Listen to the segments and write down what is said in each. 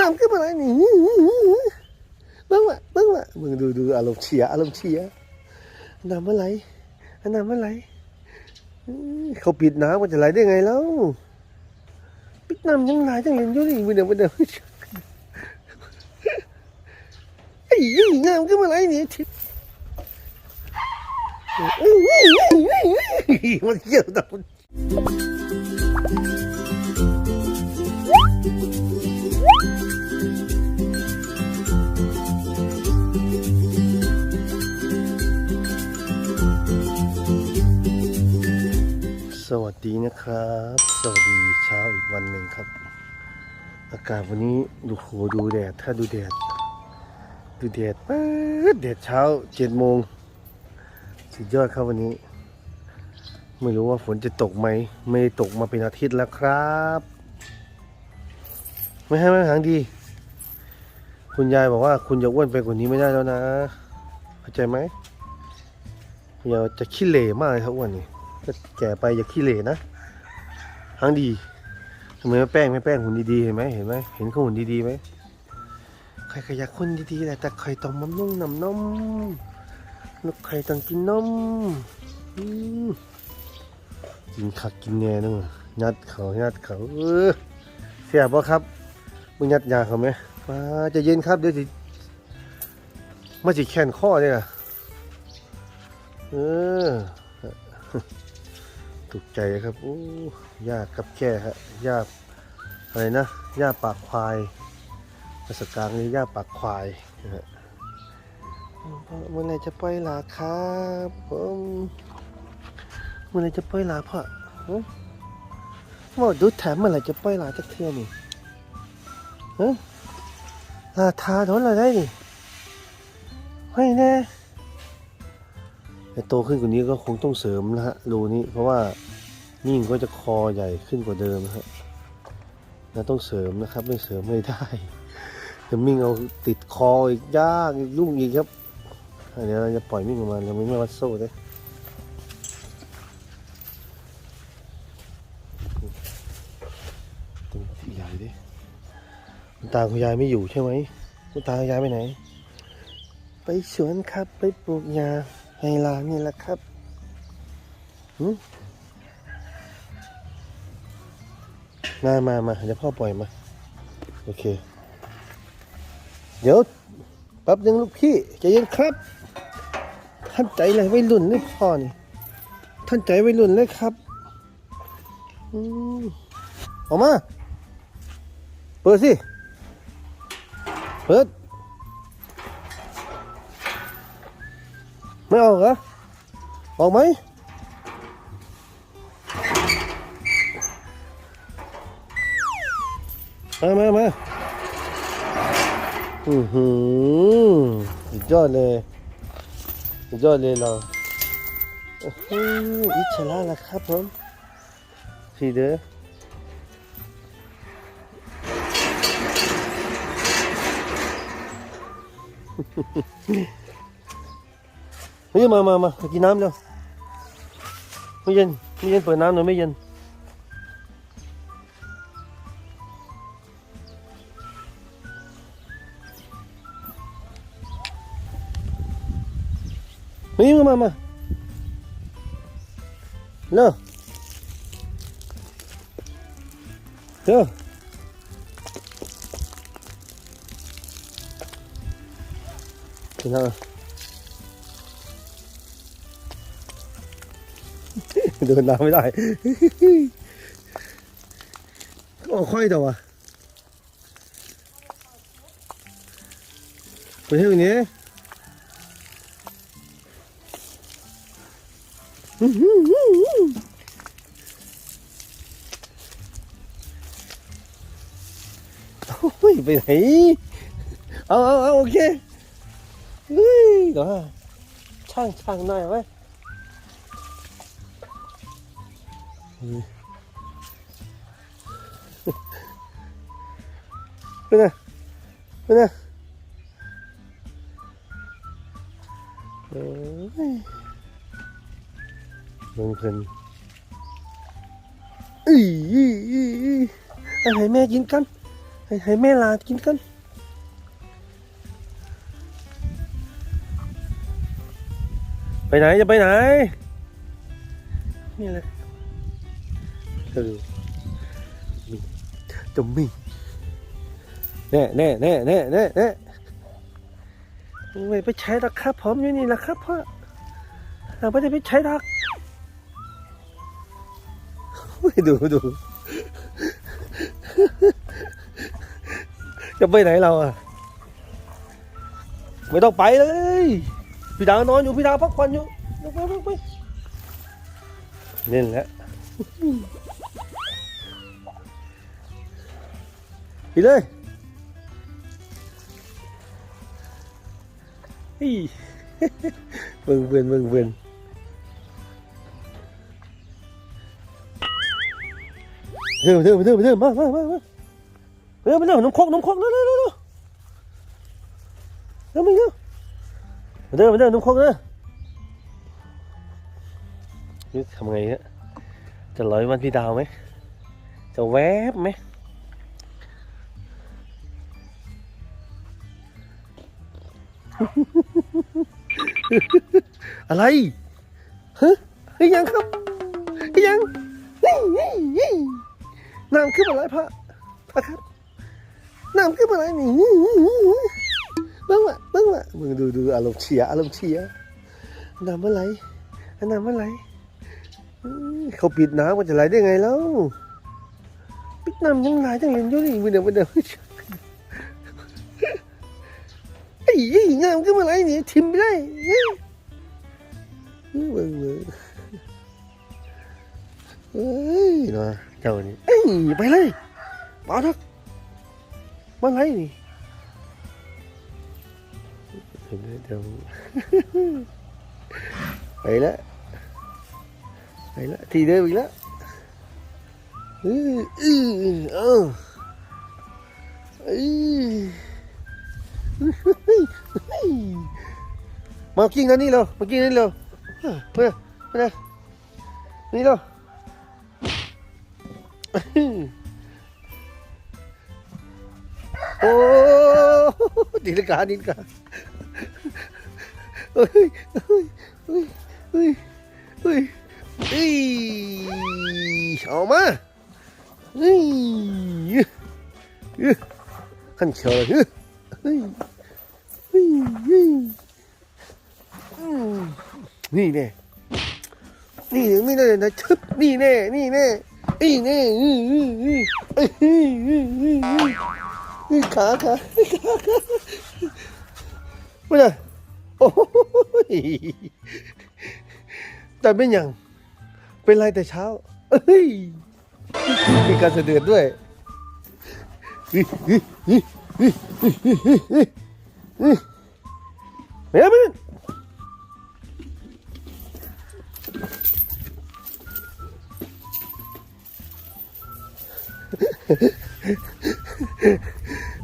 น้ำขึ้นมาอะไรนี่เบิ้งวะเบิ้งวะมึงดูดูอารมณ์เชียอารมณ์เชียน้ำเมื่อไหรน้ำเมื่อไหรเขาปิดน้ำมันจะไหลได้ไงแล้วปิดน้ำยังไหลจังเลยอยู่นี่มือเดียวมือเดียวไอ้ยี่งามขึ้นมาอะไรนี่ทิพย์มันเกี่ยวกับส ดีนะครับ สวัสดีเช้าอีกวันหนึ่งครับ อากาศวันนี้ดูโหดูแดด ถ้าดูแดด ดูแดดป๊ดแดดเช้าเจ็ดโมงสุดยอดครับวันนี้ ไม่รู้ว่าฝนจะตกไหม ไม่ตกมาเป็นอาทิตย์แล้วครับ ไม่ให้ไม่หางดี คุณยายบอกว่าคุณจะอ้วนไปกว่านี้ไม่ได้แล้วนะ เข้าใจไหมคุณยายจะขี้เหร่มากเลยครับอ้วนนี่ ก็แก่ไปอย่าขี้เหร่นะหางดีทำไมไม่แป้งไม่แป้งหุ่นดีๆเห็นไหมเห็นไหมเห็นเขาหุ่นดีๆไหมใครขยักหุ่นดีๆแหละแต่ใครต้องมันนุ่งน้ำนมลูกใครต้องกินนมกินขักกินแน่นึงยัดเขายัดเขาเออเสียบ่ครับมึงยัดยาเขาไหมมาจะเย็นครับเดี๋ยวสิมาจิแขนข้อเนี่ยเออ ถูกใจครับโอ้ยากกับแก่ฮะยาอะไรนะยาปากควายภาษากลางนี่ยาปากควายนะฮะเมื่อไหรจะปล่อยหลาครับผมเมื่อไหรจะปล่อยหลาพ่อฮะว่าดูแถมเมื่อไหรจะปล่อยหลาจักเทื่อนี่ฮะลาทาโดนอะไรได้นี่ให้แน่แต่โตขึ้นกว่านี้ก็คงต้องเสริมนะฮะรูนี้เพราะว่า นิ่งก็จะคอใหญ่ขึ้นกว่าเดิมนะฮะเราต้องเสริมนะครับ ไม่เสริมไม่ได้จะมิ่งเอาติดคออีกยากอีกลุ่งอีกครับเดี๋ยวเราจะปล่อยมิ่งออกมาเราไม่วัดโซ่เลยตรงที่ใหญ่ดิตาคุณยายไม่อยู่ใช่ไหมคุณตาคุณยายไปไหน ไปสวนครับไปปลูกยาให้ลานนี่แหละครับหึม มามามาเดี๋ยวพ่อปล่อยมา โอเค เดี๋ยวแป๊บนึงลูกพี่ใจเย็นครับ ท่านใจเลยวัยรุ่นนี่พ่อนี่ ท่านใจวัยรุ่นเลยครับอืมออกมา เปิดสิ เปิด ไม่ออกเหรอ ออกไหม มามามาอือหือสุดยอดเลยสุดยอดเลยเราโอ้โหอิจฉาละครับผมสีเด้อเฮ้ยมามามากินน้ำเร็วไม่เย็นไม่เย็นเปิดน้ำหน่อยไม่เย็น มานี่มามาเร็วเร็วกินน้ำ โอ้ยไปไหนเอาเอาเอาโอเคเฮ้ยเดี๋ยวช่างช่างหน่อยไว้ไปไหนไปไหนเอ้ย ลงเพลินอีอีอีอีอะไรแม่กินกัน ให้ให้แม่ลากินกันไปไหนจะไปไหน นี่แหละเออมีจะมีแน่แน่แน่แน่แน่แน่ไม่ไปใช้หรอกครับผมอยู่นี่แหละครับพ่อเราไม่ได้ไปใช้หรอก ดูดูจะไปไหนเราอะ ไม่ต้องไปเลย พี่ดาวนอนอยู่พี่ดาวพักผ่อนอยู่ลงไปลงไปนี่แหละไปเลยเฮ้ยเบิ่งเบิ่งเบิ่งเบิ่ง เดินเดินเดินเดินมามามามาเดินมาเร็วน้ำคกน้ำคกเร็วเร็วเร็วเร็วเร็วมาเร็วมาเดินมาเดินนุ่มคงเด้อนี่ทำไงเนี่ยจะลอยวันพี่ดาวไหมจะแวบไหมอะไรฮะเฮ้ยยังครับเฮ้ยยัง น้ำขึ้นมาไรพระพระครับน้ำขึ้นมาไรนี่เบิ้งละเบิ้งละมึงดูดูอารมณ์เชียอารมณ์เชียน้ำเมื่อไหรน้ำเมื่อไหรเขาปิดน้ำมันจะไหลได้ไงแล้วปิดน้ำยังไหลจังเลยอยู่นี่มือเดียวมือเดียวไอ้ยี่งามก็มาไหลนี่ทิมไปได้เฮ้ยเบิ้งเลยเฮ้ยนะ เจ้านี่เอ้ยไปเลยมาทักมาไหลนี่เดี๋ยวเดี๋ยวไป โอ้ดีลกาดีลกาเฮ้ยเฮ้ยเฮ้ยเฮ้ยเฮ้ยเฮ้ยเอามาเฮ้ยเฮ้ยขันเขียวเลยเฮ้ยเฮ้ยเฮ้ยนี่แน่นี่ไม่ได้นะชึบนี่แน่นี่แน่ นี่แน่อืออืออืออืออืออืออือขาขาขาขาไม่ได้โอ้ยแต่เป็นอย่างเป็นไรแต่เช้าเอ้ยมีการสะเดือดด้วยเฮ้ย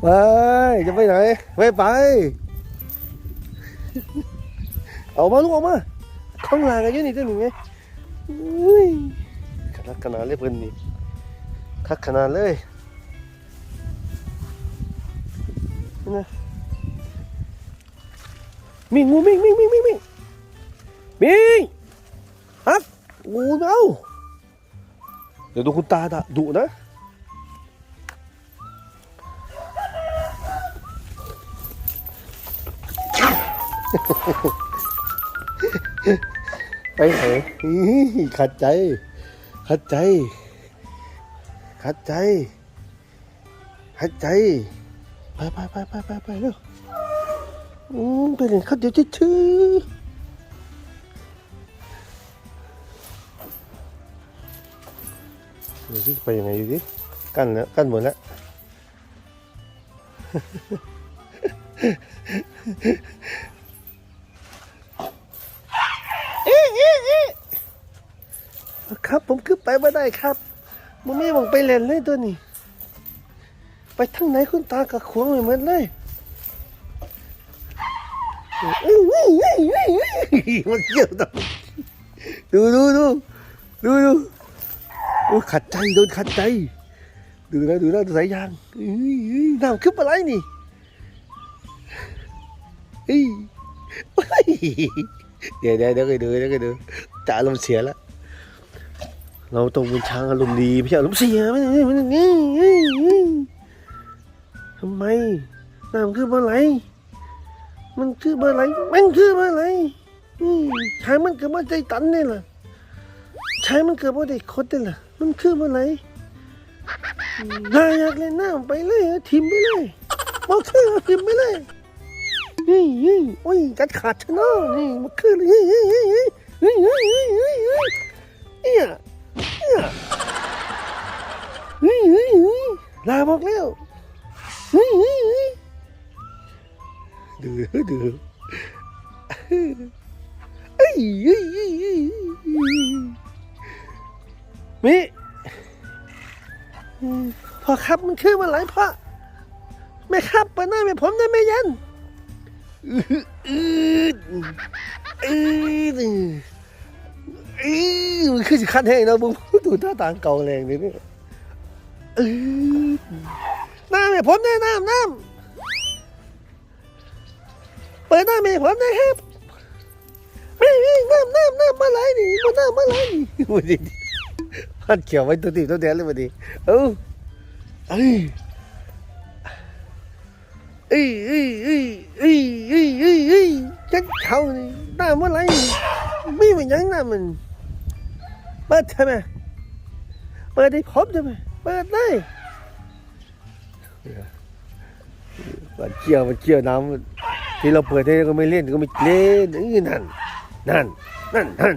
ไปจะไปไหนไม่ไปออกมาลูกออกมาข้างหลังกันเยอะนี่เจ้าหนูไงอุ้ยคักขนาดเลยเพิ่นนี่คักขนาดเลยนะมิงงูมิงมิงมิงมิงมิงมิงฮักงูเอาเดี๋ยวดูคุณตาดะดุนะ ไปไหนอี้ขัดใจ ขัดใจ ขัดใจ ขัดใจ ไปไปไปไปไปไปเร็วอืมไปเล่นขัดเดี๋ยวจะชื่อเดี๋ยวที่ไปยังไงอยู่ดิกั้นแล้วกั้นหมดแล้ว ครับ ผมคือไปไม่ได้ครับมันไม่มองไปเล่นเลยตัวนี้ ไปทางไหนคุณตากับขวงเหมือนเลยมันเกี่ยวต่อดูดูดูดูดูโอ้ขัดใจโดนขัดใจ ดูนะดูนะสายยางเอ้ยเอ้ยน้ำขึ้นอะไรนี่เอ้ยเฮ้ยเดี๋ยวเดี๋ยวเดี๋ยวก็ดูเดี๋ยวก็ดูจะอารมเสียแล้ว เราตรงเป็นช้างอารมณ์ดีไม่ใช่อารมณ์เสียทำไมน้ำคืออะไร มันคืออะไร มันคืออะไรช้างมันเกิดมาใจตันนี่ล่ะช้างมันเกิดมาใจคดนี่ล่ะ มันคืออะไรนายอยากเล่นน้ำไปเลยทิมไปเลยมาคืออทิมไปเลยนี่นี่โอ้ยกัดขาดชนะนี่มาคือเลยนี่นี่นี่นี่นี่นี่นี่ เนี่ยเฮ้ยเฮ้ยเฮ้ยลาบอกแล้วเฮ้ยเฮ้ยเฮ้ยดูดูเอ้ยเอ้ยเอ้ยเอ้ยมิอืมพ่อครับมันคือมันไหลพ่อแม่ครับเปิดหน้าแม่ผมได้ไหมยันอืดอืดอืดอืดมันคือสิคันแห้งเนาะบุ้ง ดูท่าทางเก่าแรงนี่นี่อืดหน้าแม่ผมได้น้ำน้ำเปิดหน้าเมย์ผมนะครับไม่ไม่น้ำน้ำน้ำมาไหลนี่มาน้ำมาไหลนี่วันนี้พันเขียวไว้ตัวตีตัวแดนเลยวันนี้เอ้าเอ้ยเอ้ยเอ้ยเอ้ยเอ้ยเอ้ยเอ้ยเอ้ยจักเขานี่น้ำมาไหลนี่ไม่เหมือนยังน้ำมันเปิดทำไม เปิดให้ผมทำไหมเปิดเลยมันเกี่ยวมันเกี่ยวน้ำที่เราเปิดให้ก็ไม่เล่นก็ไม่เล่นเออนั่นนั่นนั่นนั่น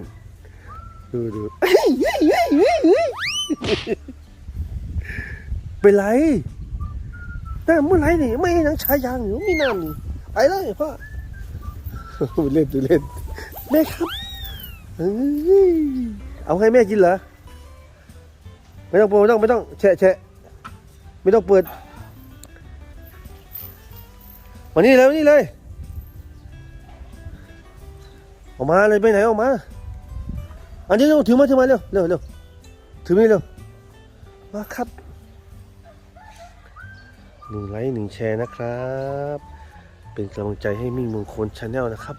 ดูดูเป็นไรน้ำเมื่อไรนี่ไม่ให้นังชายยางอยู่มีน้ำนี่ไปเลยพ่อเล่นดูเล่นแม่ครับ เอ้ยเอาให้แม่กินเหรอ ไม่ต้องปิดไม่ต้องไม่ต้องแฉะแฉะไม่ต้องเปิดมานี่เลยมานี่เลย ออกมาเลยไปไหนออกมา อันนี้เร็วถือมาถือมาเร็วเร็วเร็วถือมาเร็วมาครับหนึ่งไลค์หนึ่งแชร์นะครับ เป็นกำลังใจให้มิ่งมงคลชาแนลนะครับ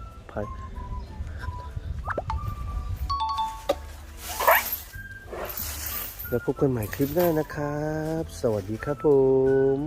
แล้วพบกันใหม่คลิปหน้านะครับ สวัสดีครับผม